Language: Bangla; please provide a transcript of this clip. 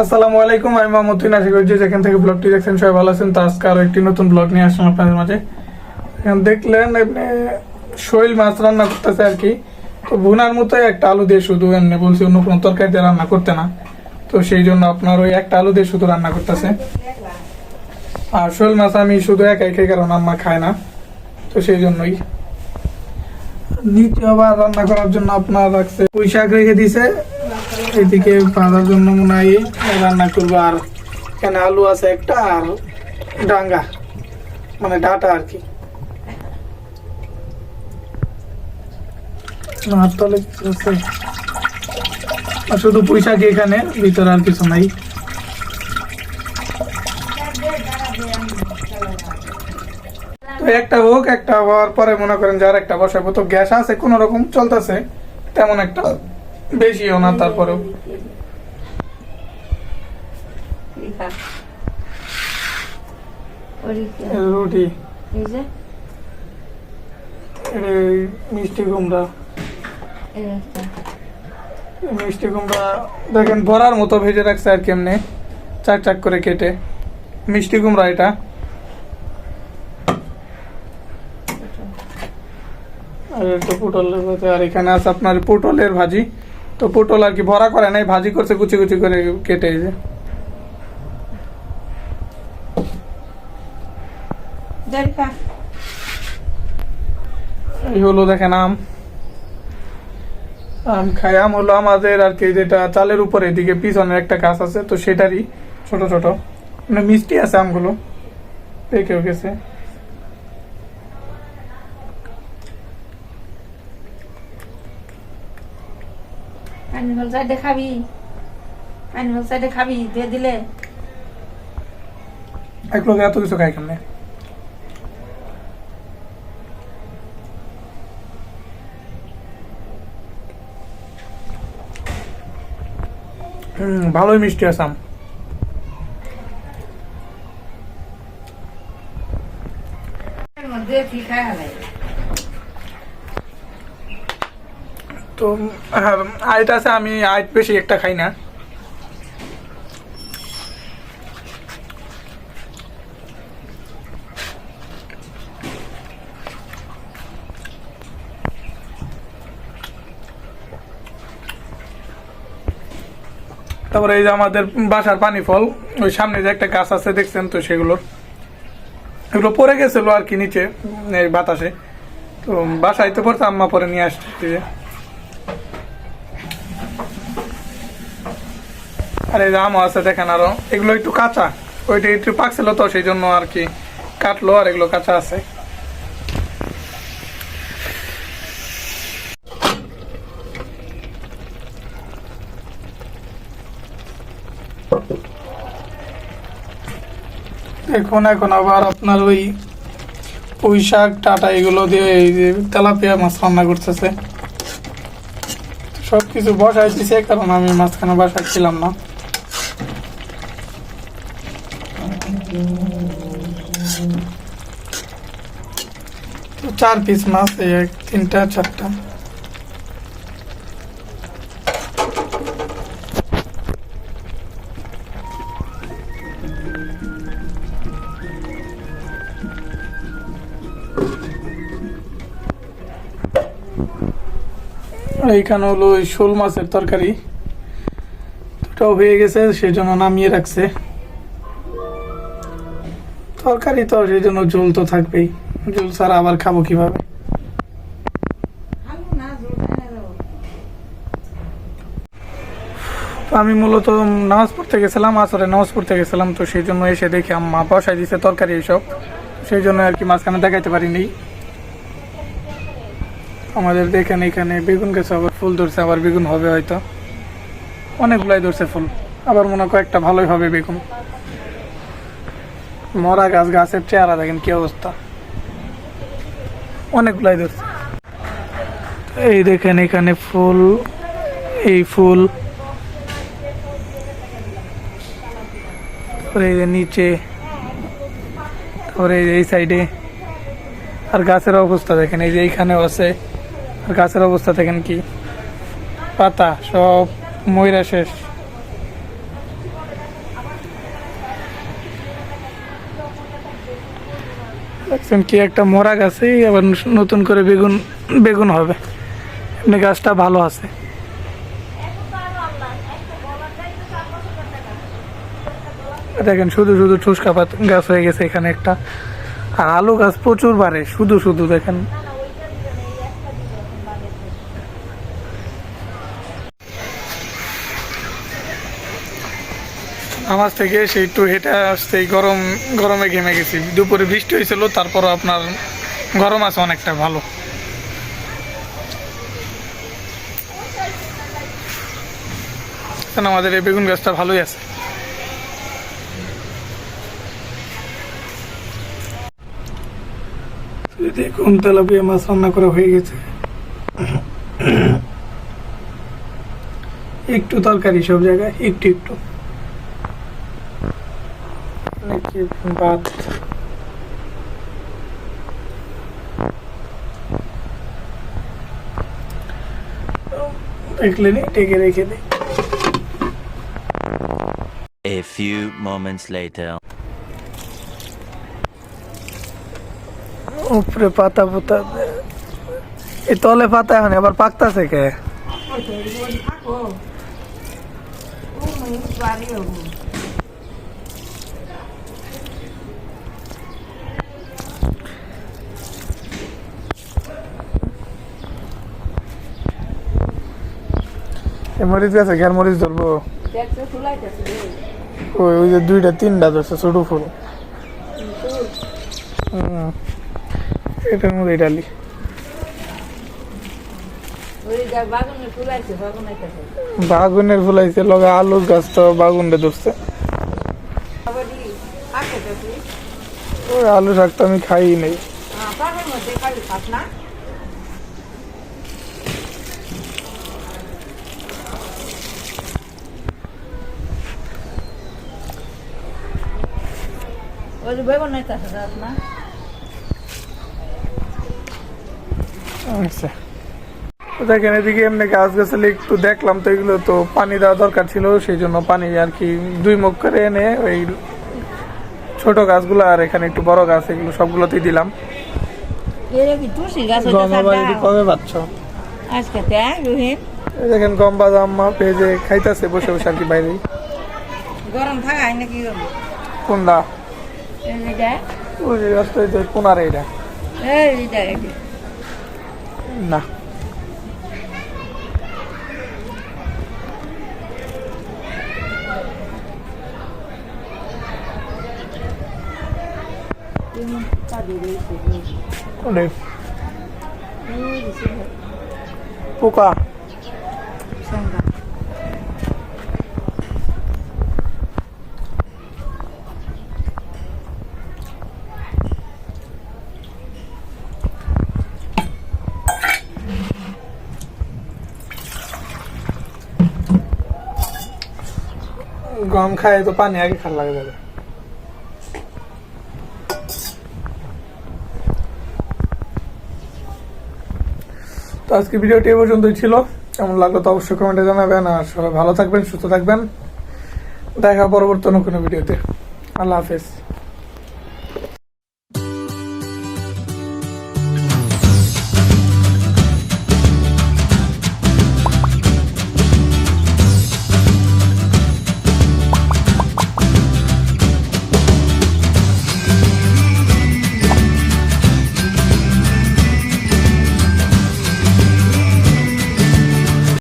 আসসালামু আলাইকুম, আমি মাহমুদ্দিন আশা করি যেখান থেকে ব্লগটি দেখছেন সবাই ভালো আছেন। তো আজকে আরও একটি নতুন ব্লগ নিয়ে আসলাম আপনাদের মাঝে। দেখলেন, এমনি শৈল মাছ রান্না করতেছে আর কি। তো ভুনার মতোই একটা আলু দিয়ে শুধু এমনি বলছি, অন্য কোনো তরকারি দিয়ে রান্না করতে না। তো সেই জন্য আপনার ওই একটা আলু দিয়ে শুধু রান্না করতেছে। আর শৈল মাছ আমি শুধু একাই খাই কারণ আম্মা খায় না। তো সেই জন্যই। দ্বিতীয়বার রান্না করার জন্য আপনার রাখছে পুঁই শাক রেখে দিছে। এদিকে ভাজার জন্য মনে হয় রান্না করব আর এখানে আলু আছে একটা আর ডাঙ্গা মানে ডাটা আর কি। শুধু পুঁই শাক এখানে, ভিতরে আর কিছু নাই। তো একটা হোক, একটা হওয়ার পরে মনে করেন যার একটা বসাবো। তো গ্যাস আছে, কোন রকম চলতেছে, তেমন একটা বেশিও না তারপরেও। রুটি। মিষ্টি কুমড়া। মিষ্টি কুমড়া দেখেন ভরার মতো ভেজে রাখছে আর কেমনে? চাক চাক করে কেটে। মিষ্টি কুমড়া এটা। আর একটু পটলের ভাজি আর এখানে আছে আপনার পটলের ভাজি। তো পটল আর কি ভরা করে নাই ভাজি করছে কুচি কুচি করে কেটে যে। এই হলো দেখেন আম। আম খাই। আম হলো আমাদের আর কি যেটা চালের উপরে এদিকে পিছনে একটা গাছ আছে তো সেটারই ছোট ছোট। মানে মিষ্টি আছে আমগুলো। পেকেও গেছে। অ্যানিমাল সাইডে খাবি অ্যানিমাল সাইডে খাবি দিয়ে দিলে? এক লোক এত কিছু খাই কেমনে? ভালোই মিষ্টি এর মধ্যে কি খায় তো আইট আছে, আমি আইট বেশি একটা খাই না। তারপরে এই যে আমাদের বাসার পানি ফল, ওই সামনে যে একটা গাছ আছে, দেখছেন তো সেগুলোর এগুলো পড়ে গেছিল আর কি নিচে বাতাসে। তো বাসায় তো পড়তে আম্মা পরে নিয়ে আসছে। আর এই যে আমও আছে, দেখেন আরও। এগুলো একটু কাঁচা। ওইটা একটু পাকছিল তো সেই জন্য আর কি কাটলো, আর এগুলো কাঁচা আছে। এখন এখন আবার আপনার ওই পুঁই শাক টাটা এগুলো দিয়ে তেলাপিয়া মাছ রান্না করতেছে। সব কিছু দিছে, কারণ আমি মাঝখানে বাসা ছিলাম না তো চার পিস মাছ এক, তিনটা, চারটা। এইখানে হলো শোল মাছের তরকারি। ওটাও হয়ে গেছে, সেই জন্য নামিয়ে রাখছে। তরকারি তো সেই জন্য ঝোল তো থাকবেই। ঝোল ছাড়া আবার খাব কীভাবে? আমি মূলত নামাজ পড়তে গেছিলাম আসরে নামাজ পড়তে গেছিলাম তো সেই জন্য এসে দেখি আম্মা বসাই দিছে তরকারি এইসব সেই জন্য আর কি মাঝখানে দেখাইতে পারিনি। আমাদের দেখেন এখানে বেগুন গাছে আবার ফুল ধরছে আবার বেগুন হবে হয়তো। অনেকগুলাই ধরছে ফুল। আবার মনে কয়েকটা ভালোই হবে বেগুন। মরা গাছ, গাছের চেহারা দেখেন কি অবস্থা। অনেকগুলাই ধরছে। এই দেখেন এখানে ফুল, এই ফুল। এই যে নিচে, তারপরে এই সাইডে। আর গাছের অবস্থা দেখেন, এই যে এইখানেও আছে। আর গাছের অবস্থা দেখেন কি? পাতা, সব ময়রা শেষ। দেখছেন কি একটা মরা গাছে আবার নতুন করে বেগুন বেগুন হবে। এমনি গাছটা ভালো আছে। দেখেন শুধু শুধু ঠুসকা পাত গাছ হয়ে গেছে এখানে একটা। আর আলু গাছ প্রচুর বাড়ে, শুধু শুধু দেখেন। আমার থেকে সেই একটু হেঁটে আসতে গরম, গরমে ঘেমে গেছি। দুপুরে বৃষ্টি হয়েছিল, তারপরও আপনার গরম আছে অনেকটা, ভালো। আমাদের এই বেগুন গাছটা ভালোই আছে। দেখুন, তেলাপিয়া মাছ রান্না করা হয়ে গেছে। একটু তরকারি সব জায়গায়, একটু একটু। নাকি ভাত দেখলেন টেকে রেখে দিই A few moments later. উপরে পাতা পুতা এই তলে পাতা এখন আবার পাকতাছে কে থাকো বাড়ি হব এই মরিচ গাছে ঘের মরিচ ধরবো। ওই ওই যে দুইটা, তিনটা ধরছে, ছোট ফুল। এটার মধ্যে ডালি বাগুনের ফুলাইছে লগে আলুর গাছ তো বাগুনটা ধরছে। ওই আলু শাক তো আমি খাই নেই। আচ্ছা। দেখেন এদিকে এমনি গাছ গাছালি একটু দেখলাম তো এগুলো তো পানি দেওয়া দরকার ছিল সেই জন্য পানি আর কি দুই মুখ করে এনে ওই ছোট গাছগুলো আর এখানে একটু বড় গাছ এগুলো সবগুলোতেই দিলাম। কবে পাচ্ছ? দেখেন গম বাদাম মা পেঁজে খাইতেছে বসে বসে আর কি বাইরে গরম থাকায় নাকি কোনটা ওই যে রাস্তায় যে কোনারে এটা এই যে দেখ, এই যে। না তুমি তা দিয়ে দিয়েছি, এই যে। কোনে এই যে সে পোকা গম খায়, তো পানি আগে খাল লাগে যাবে তো আজকে ভিডিওটি এ পর্যন্তই ছিল। কেমন লাগল তো অবশ্যই কমেন্টে জানাবেন, আর সবাই ভালো থাকবেন, সুস্থ থাকবেন। দেখা পরবর্তী কোনো ভিডিওতে। আল্লাহ হাফেজ।